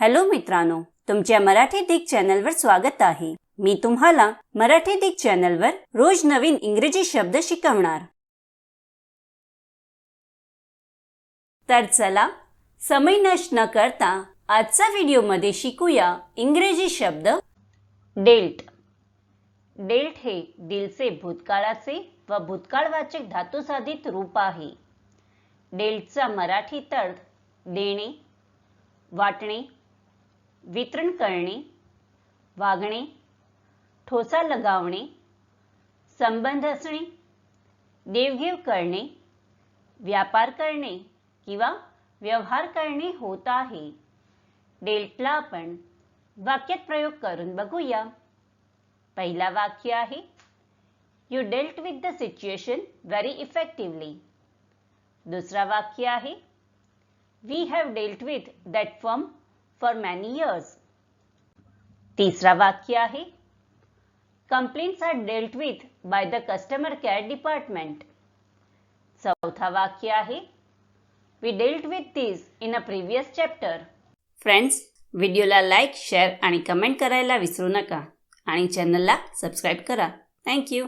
Hello मित्रांनो तुमच्या मराठी दिग चॅनलवर स्वागत आहे. मी तुम्हाला मराठी दिग चॅनलवर रोज नवीन इंग्रजी शब्द शिकवणार. तर चला समय नष्ट न करता आजचा व्हिडिओमध्ये शिकूया इंग्रजी शब्द. डेल्ट. डेल्ट हे दिलचे भूतकाळाचे व भूतकाळवाचक धातुसाधित रूप आहे. डेल्टचा मराठी तर्थ देणे वाटणे वितरण करणे वागणे ठोसा लगावणे संबंध असणे देवघेव करणे व्यापार करणे किंवा व्यवहार करणे होत आहे. डेल्टला आपण वाक्यात प्रयोग करून बघूया. पहिला वाक्य आहे you dealt with the situation very effectively दुसरा वाक्य आहे we have dealt with that form for many years तिसरा वाक्य आहे. Complaints are dealt with by the customer care department चौथा वाक्य आहे. We dealt with this in a previous chapter friends व्हिडिओला लाईक शेअर आणि कमेंट करायला विसरू नका. आणि चॅनलला सबस्क्राईब करा. थँक्यू